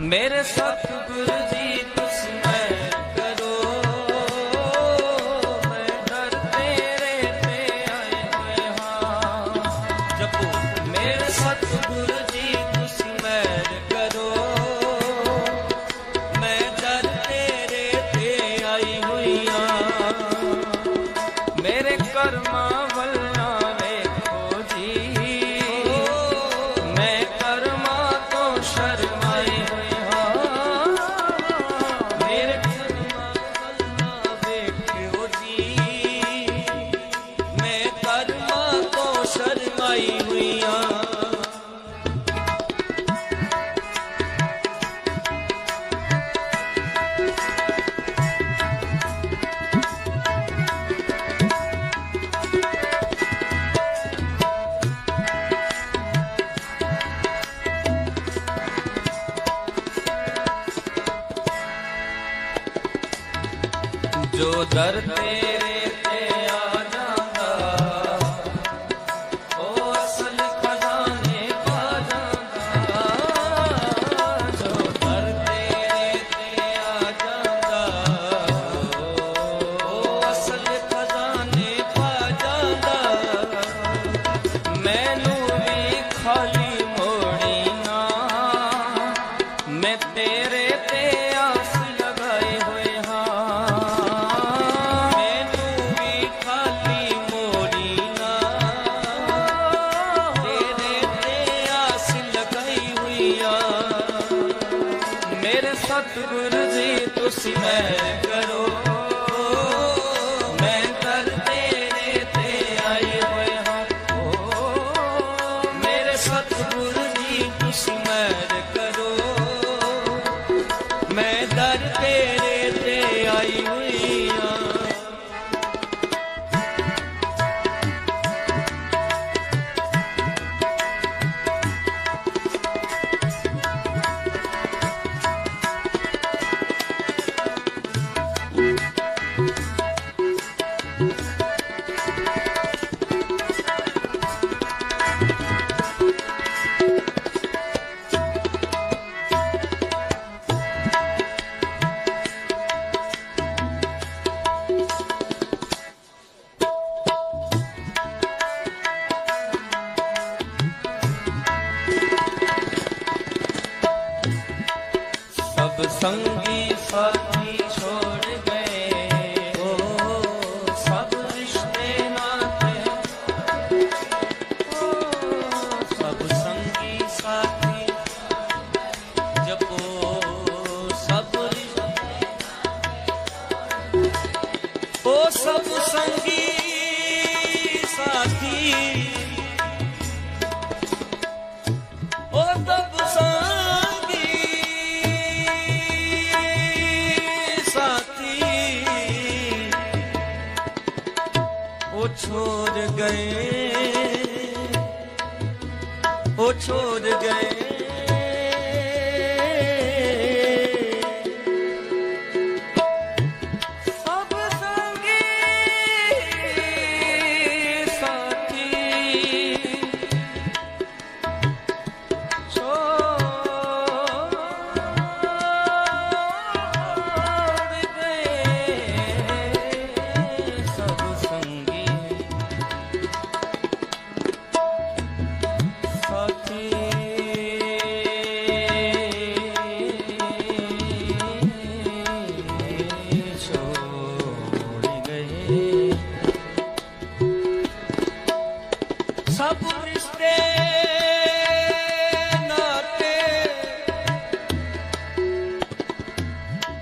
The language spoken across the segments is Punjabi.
ਮੇਰੇ ਸਤਿਗੁਰੂ ਜੀ ਦਰ ਜਾਂਦਾ। ਅਸਲ ਖਜ਼ਾਨੇ ਜਾਂਦਾ। ਜੋ ਦਰ ਤੇ ਜਾਂਦਾ। ਅਸਲ ਖਜ਼ਾਨੇ ਪਾ ਜਾਂਦਾ। ਮੈਨੂੰ ਪਾਈਆ ਮੇਰੇ ਸਤਿਗੁਰ ਜੀ ਤੁਸੀਂ ਮੈਂ ਕਰੋ। ਸੰਗੀ ਸਾਥੀ ਛੋੜ ਗਏ। ਓ, ਸਭ ਰਿਸ਼ਤੇ ਨਾਤੇ। ਓ, ਸਭ ਸੰਗੀ ਸਾਥੀ। ਜਪੋ, ਸਭ ਰਿਸ਼ਤੇ। ਓ, ਸਭ ਸੰਗੀ ਸਾਥੀ। ਉਹ ਛੋੜ ਗਏ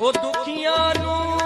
ਉਹ ਦੁਖੀਆਂ ਨੂੰ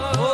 oh.